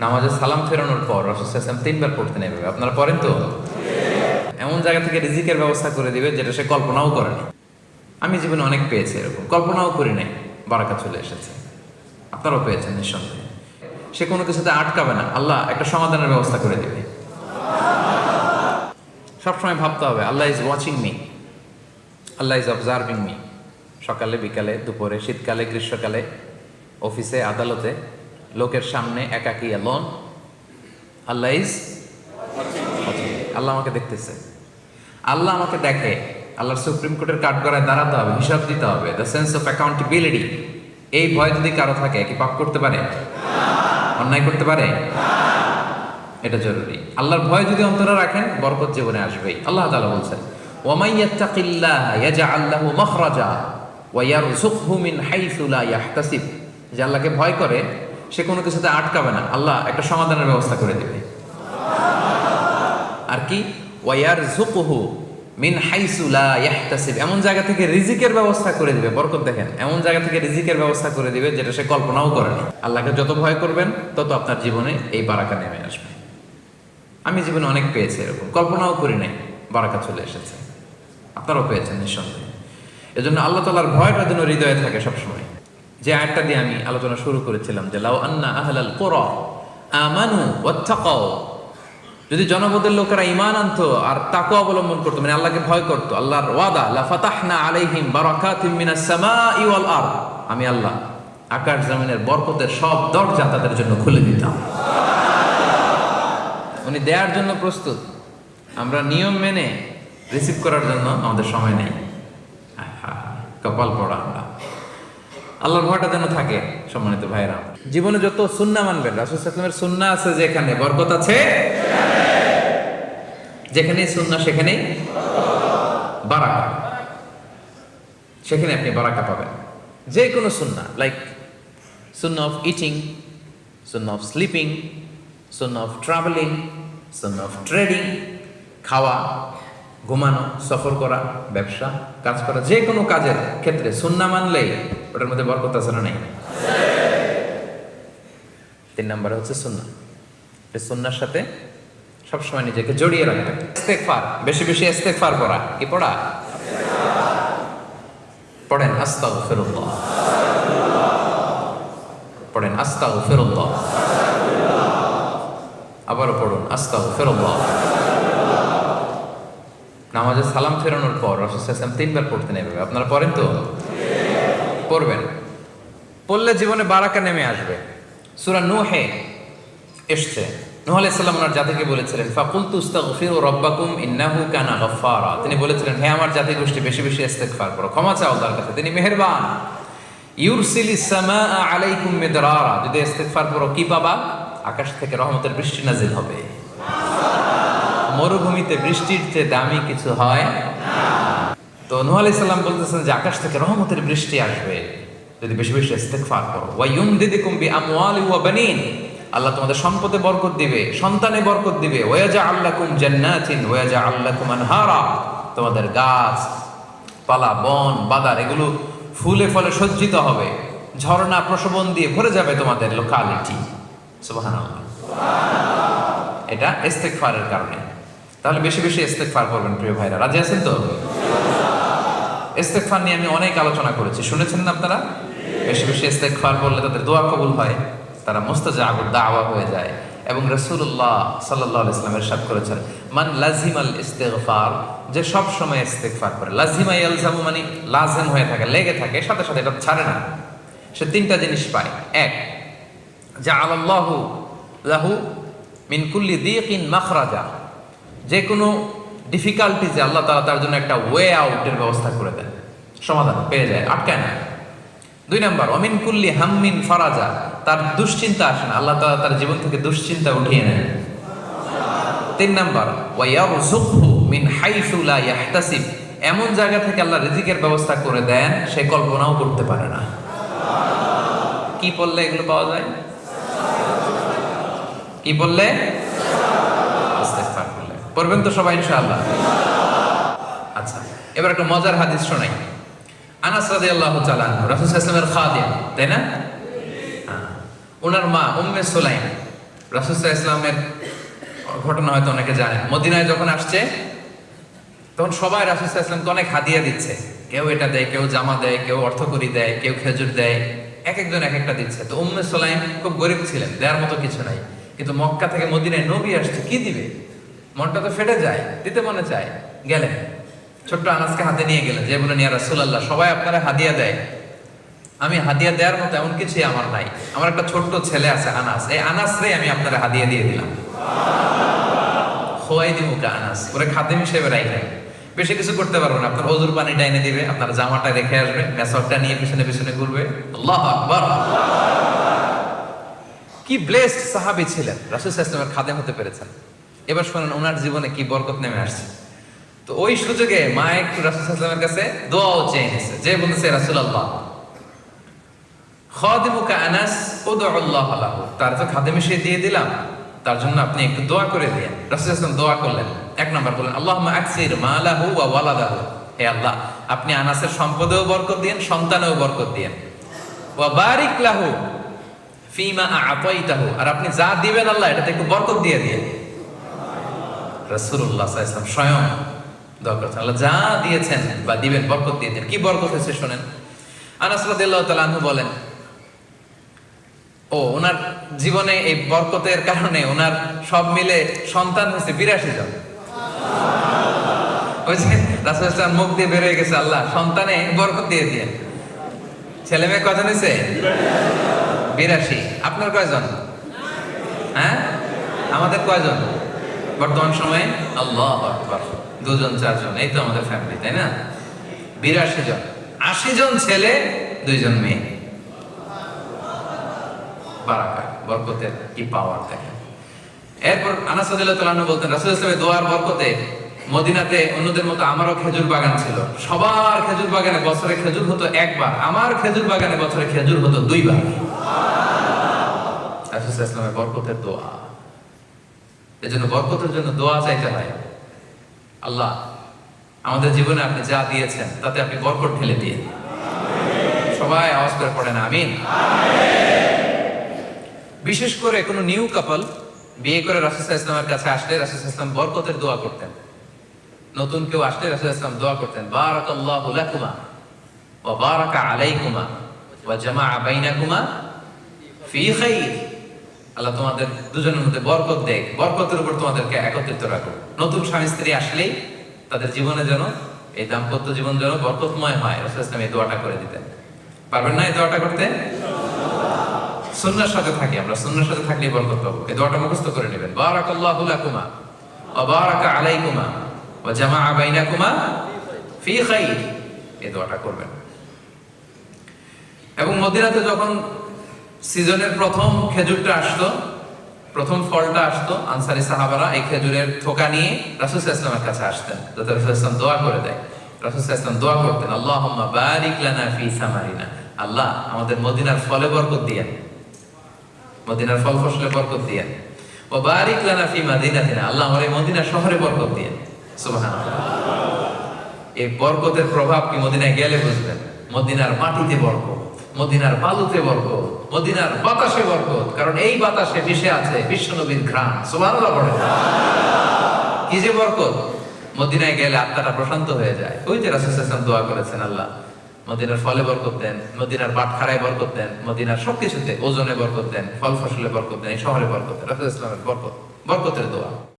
নামাজে সালাম ফেরানোর পর রসুলাম তিনবার পড়তে নেবে আপনারা পড়েন তো? এমন জায়গা থেকে রিজিকের ব্যবস্থা করে দিবে যেটা সে কল্পনাও করেনি আমি জীবনে অনেক পেয়েছি এরকম। কল্পনাও করি নাই। বারাকা চলে এসেছে। আপনারাও পেয়েছেন নিঃসন্দেহে। সে কোনো কিছুতে আটকাবে না। আল্লাহ একটা সমাধানের ব্যবস্থা করে দিবে। সবসময় ভাবতে হবে, Allah is watching me Allah is observing me সকালে, বিকালে, দুপুরে, শীতকালে, গ্রীষ্মকালে, অফিসে, আদালতে লোকের সামনে একাকি লোন আল্লাহ ইজ আল্লাহ আমাকে দেখতেছে। আল্লাহ আমাকে দেখে। আল্লাহর সুপ্রিম কোর্টের কাঠগড়ায় দাঁড়াতে হবে, হিসাব দিতে হবে। দ্য সেন্স অফ অ্যাকাউন্টেবিলিটি এই ভয় যদি কারও থাকে, কি পাপ করতে পারে? অন্যায় করতে পারে? এটা জরুরি। আল্লাহর ভয় যদি অন্তরে রাখেন, বরকত জীবনে আসবেই। আল্লাহ তালা বলছেন ওয়ামাই ইয়াত্তাকিল্লাহ ইয়াজআল লাহু মাখরাজা ওয়া ইয়ারযুকহু হাইসু লা ইয়াহতাসিব। যে আল্লাহকে ভয় করে সে কোনো কিছুতে আটকাবে না। আল্লাহ একটা সমাধানের ব্যবস্থা করে দেবে। আর কি? ওয়ার জুকুহু মিন হাইসু লা ইয়াহতাসিব। এমন জায়গা থেকে রিজিকের ব্যবস্থা করে দিবে। বরকত দেখেন, এমন জায়গা থেকে রিজিকের ব্যবস্থা করে দিবে যেটা সে কল্পনাও করেনি আল্লাহকে যত ভয় করবেন, তত আপনার জীবনে এই বারাকা নেমে আসবে। আমি জীবনে অনেক পেয়েছি এরকম। কল্পনাও করি নাই, বারাকা চলে এসেছে। আপনারাও পেয়েছেন নিঃসন্দেহে। এজন্য আল্লাহ তালার ভয়টা যেন হৃদয়ে থাকে সবসময়। যে আয়টা দিয়ে আমি আলোচনা শুরু করেছিলাম যে লাউ আন্না আহলাল আমানু যদি জনপদের লোকেরা ইমান আনতো আর তাকে অবলম্বন করতো মানে আল্লাহকে ভয় করতো, আল্লাহর ওয়াদা লা ফাতাহনা আলাইহিম বারাকাতিম মিনাস সামাই ওয়াল আরদ, আমি আল্লাহ আকাশ জমিনের বরকতের সব দরজা তাদের জন্য খুলে দিতাম। উনি দেওয়ার জন্য প্রস্তুত। আমরা নিয়ম মেনে রিসিভ করার জন্য আমাদের সময় নেই। কপাল পড়া। আল্লাহর ভয়টা যেন থাকে, সম্মানিত ভাইরা জীবনে যত সুন্না মানবেন, রাসুল সাল্লামের সুন্না আছে যেখানে, বরকত আছে? যেখানেই সুন্না, সেখানেই বারাকা। সেখানে আপনি বারাকা পাবেন। যে কোনো সুন্না লাইক সুন্না অফ ইটিং সুন্না অফ স্লিপিং সুন্না অফ ট্রাভেলিং সুন্না অফ ট্রেডিং খাওয়া, ঘুমানো, সফর করা, ব্যবসা, কাজ করা যে কোনো কাজের ক্ষেত্রে সুন্না মানলেই ওটার মধ্যে বরকত আছে না নেই? তিন নম্বরে হচ্ছে সুন্না সুন্নার সাথে সবসময় নিজেকে জড়িয়ে রাখবেন ইস্তেগফার, বেশি বেশি ইস্তেগফার করা কি পড়া? পড়েন আস্তাগফিরুল্লাহ। পড়েন আস্তাগফিরুল্লাহ। আবারও পড়ুন আস্তাগফিরুল্লাহ। নামাজে সালাম ফেরানোর পর রসুলাম তিনবার পড়তে নেবে আপনারা পড়েন তো? পড়বেন। পড়লে জীবনে বারাকা নেমে আসবে। সুরা নুহে এসছে। নুহ ওনার জাতিকে বলেছিলেন তুস্তাগফিরু রব্বাকুম ইন্নাহু কানা তিনি বলেছিলেন, হে আমার জাতি, গোষ্ঠী, বেশি বেশি করো, ক্ষমা চাও তার কাছে, তিনি মেহেরবান। ইউরসিলি সামা আলাইকুম মিদরারা, যদি করো, কি পাবা? আকাশ থেকে রহমতের বৃষ্টি নাজিল হবে। মরুভূমিতে বৃষ্টির চেয়ে দামি কিছু হয় তো নূহ আলাইহিস সালাম বলতেছেন যে আকাশ থেকে রহমতের বৃষ্টি আসবে। যদি বেশি বেশি ইস্তেগফার করো। ওয়া ইউমদিদুকুম বিআমওয়ালি ওয়া বানিন। আল্লাহ তোমাদের সম্পদে বরকত দিবে, সন্তানে বরকত দিবে। ওয়াজা আল্লাকুম জান্নাতিন ওয়াজা আল্লাকুম আনহারা। তোমাদের গাছ, পালা, বন, বাদার, এগুলো ফুলে ফলে সজ্জিত হবে। ঝর্ণা প্রশোভন দিয়ে ভরে যাবে তোমাদের লোকালিটি সুবহানাল্লাহ। এটা ইস্তেগফারের কারণে। তাহলে বেশি বেশি ইস্তেগফার করবেন প্রিয় ভাইরা। রাজি আছেন তো? ইস্তেগফার নিয়ে আমি অনেক আলোচনা করেছি। শুনেছেন না আপনারা? বেশি বেশি ইস্তেগফার করলে তাদের দোয়া কবুল হয়, তারা মুস্তাজাব দাওয়া হয়ে যায়। এবং রাসূলুল্লাহ সাল্লাল্লাহু আলাইহি ওয়াসাল্লাম ইরশাদ করেছেন, মান লাজিমাল ইস্তেগফার যে সব সময় ইস্তেগফার করে। লাজিমা ইয়ালজামু মানে লাজিম হয়ে থাকে, লেগে থাকে, সাথে সাথে এটা ছাড়ে না। সে তিনটা জিনিস পায়। এক, জাআলাল্লাহু লাহু মিন কুল্লি দিকিন মাখরাজা। যে কোনো ডিফিকাল্টিজে আল্লাহ তাআলা তার জন্য একটা ওয়ে আউটের ব্যবস্থা করে দেন। সমাধান পেয়ে যায়, আটকায় না। দুই নাম্বার অমিন কুল্লি হাম্মিন ফরাজা। তার দুশ্চিন্তা আসে না, আল্লাহ তাআলা তার জীবন থেকে দুশ্চিন্তা উঠিয়ে নেন। তিন নাম্বার, ওয়ায়ারযুকহু মিন হাইসু ইয়াহতাসিব। এমন জায়গা থেকে আল্লাহ রিজিকের ব্যবস্থা করে দেন, সে কল্পনাও করতে পারে না। কি বললে এগুলো পাওয়া যায়? কি বললে পড়বেন তো সবাই, ইনশাআল্লাহ। আচ্ছা এবার একটা মজার হাদিস শোনাই। আনাস রাদিয়াল্লাহু তাআলা আনহু, রাসূল ওয়াসাল্লামের খাদিম তাই না? হ্যাঁ। ওনার মা, উম্মে সুলাইম রাসুসাহ ইসলামের ঘটনা হয়তো অনেকে জানেন। মদিনায় যখন আসছে, তখন সবাই রাসুসাহ ইসলামকে অনেক হাদিয়া দিচ্ছে। কেউ এটা দেয়, কেউ জামা দেয়, কেউ অর্থকরী দেয়, কেউ খেজুর দেয় এক একজন এক একটা দিচ্ছে। তো উম্মে সোলাইম খুব গরিব ছিলেন দেওয়ার মতো কিছু নাই। কিন্তু মক্কা থেকে মদিনায় নবী আসছে, কি দিবে? মনটা তো ফেটে যায়, দিতে মনে চায় গেলেন ছোট্ট আনাসকে হাতে নিয়ে গেলেন যে বলেন, ইয়া রাসূলুল্লাহ, সবাই আপনারা হাদিয়া দেয়। আমি হাদিয়া দেওয়ার মতো এমন কিছুই আমার নাই। আমার একটা ছোট্ট ছেলে আছে আনাস। এই আনাস রে আমি আপনারা হাদিয়া দিয়ে দিলাম। খোয়াই দিব আনাস। ওরে খাদেম হিসেবে রাখলেন বেশি কিছু করতে পারবেন আপনার ওজুর পানিটা এনে দিবে, আপনার জামাটা রেখে আসবে মেসরটা নিয়ে পিছনে পিছনে ঘুরবে। আল্লাহ আকবার। কি ব্লেসড সাহাবী ছিলেন। রাসূল ইসলামের খাদেম হতে পেরেছেন। এবার শোনেন, ওনার জীবনে কি বরকত নেমে আসছে? তো ওই সুযোগে মা একটু রাসূল ইসলামের কাছে দোয়াও চেয়ে নিছে। যে বলতেছে রাসূলুল্লাহ, খাদিমুকা আনাস, উদউল্লাহ লাহু। তার তো সে দিয়ে দিলাম। তার জন্য আপনি একটু দোয়া করে দিন রাসূল দোয়া করলেন। এক নম্বর বললেন, আল্লাহুম্মা আকসির মালাহু ওয়া ওয়ালাদাহু। হে আল্লাহ, আপনি আনাসের সম্পদেও বরকত দিন সন্তানেও বরকত দিন ওয়া বারিক লাহু ফিমা আতাইতাহু আর আপনি যা দিবেন আল্লাহ, এটাতে একটু বরকত দিয়ে দিন আলাইহি ওয়াসাল্লাম স্বয়ং দোয়া করছেন আল্লাহ যা দিয়েছেন বা দিবেন বরকত দিয়ে দিন। কি বরকত হয়েছে শুনেন। বলেন, ও, ওনার জীবনে এই বরকতের কারণে ওনার সব মিলে সন্তান হয়েছে বিরাশি জন। ইসলাম মুখ দিয়ে বের হয়ে গেছে আল্লাহ, সন্তানে বরকত দিয়ে দিয়ে ছেলে মেয়ে কজন হয়েছে? বিরাশি। আপনার কয়জন? হ্যাঁ? আমাদের কয়জন? বর্তমান সময়ে আল্লাহ আকবার। দুজন, চারজন, এই তো আমাদের ফ্যামিলি তাই না? বিরাশি জন। আশি জন ছেলে, দুইজন মেয়ে। বারাকা বরকতের কি পাওয়ার দেখেন। এরপর আনাস রাদিয়াল্লাহু বলতেন, রাসূল ইসলামের দোয়ার বরকতে মদিনাতে অন্যদের মতো আমারও খেজুর বাগান ছিল। সবার খেজুর বাগানে বছরে খেজুর হতো একবার, আমার খেজুর বাগানে বছরে খেজুর হতো দুইবার। রাসূল ইসলামের বরকতের দোয়া। এজন্য বরকতের জন্য দোয়া চাইতে হয়। আল্লাহ, আমাদের জীবনে আপনি যা দিয়েছেন, তাতে আপনি বরকত ঢেলে দিয়ে সবাই আওয়াজ করে পড়েন, আমিন। বিশেষ করে কোনো নিউ কাপল বিয়ে করে রাসুল ইসলামের কাছে আসলে রাসুল ইসলাম বরকতের দোয়া করতেন। নতুন কেউ আসলে রাসুল ইসলাম দোয়া করতেন, বারাকাল্লাহু লাকুমা ওয়া বারাকা আলাইকুমা ওয়া জামাআ বাইনাকুমা ফি খাইর। আল্লাহ তোমাদের দুজনের মধ্যে বরকত দেখ। বরকতের উপর তোমাদেরকে একত্রিত রাখো নতুন স্বামী স্ত্রী আসলেই তাদের জীবনে যেন, এই দাম্পত্য জীবন যেন বরকতময় হয়। রাসুল ইসলাম এই দোয়াটা করে দিতেন। পারবেন না এই দোয়াটা করতে? সুন্নার সাথে থাকি আমরা। সুন্নার সাথে থাকলেই বরকত পাবো। এই দোয়াটা মুখস্থ করে নেবেন। বারাকাল্লাহু লাকুমা ওয়া বারাকা আলাইকুমা ওয়া জামাআ বাইনাকুমা ফি খাইর। এই দোয়াটা করবেন। এবং মদিনাতে যখন সিজনের প্রথম খেজুরটা আসতো প্রথম ফলটা আসতো আনসারি সাহাবারা এই খেজুরের থোকা নিয়ে রাসূল ইসলামের কাছে আসতেন। যাতে রাসূল ইসলাম দোয়া করে দেয়। রাসূল ইসলাম দোয়া করতেন, আল্লাহুম্মা বারিক লানা ফি সামারিনা। আল্লাহ, আমাদের মদিনার ফলে বরকত দিয়ে। মদিনার ফল ফসলে বরকত দিয়ে। ও বারিক লানা ফি মাদিনাতিনা। আল্লাহ আমার এই মদিনা শহরে বরকত দিয়ে। সুবহানাল্লাহ। এই বরকতের প্রভাব কি মদিনায় গেলে বুঝবেন? মদিনার মাটিতে বরকত, মদিনার বালুতে বরকত মদিনার বাতাসে বরকত, কারণ এই বাতাসে মিশে আছে বিশ্বনবীর ঘ্রাণ। সুবহানাল্লাহ পড়ে কি যে বরকত। মদিনায় গেলে আত্মাটা প্রশান্ত হয়ে যায়। ওই যে রাসূল সাল্লাল্লাহু দোয়া করেছেন, আল্লাহ, মদিনার ফলে বরকত দেন, মদিনার বাটখারায় বরকত দেন, মদিনার সবকিছুতে ওজনে বরকত দেন, ফল ফসলে বরকত দেন, এই শহরে বরকত দেন, রাসূল ইসলামের বরকত, বরকতের দোয়া।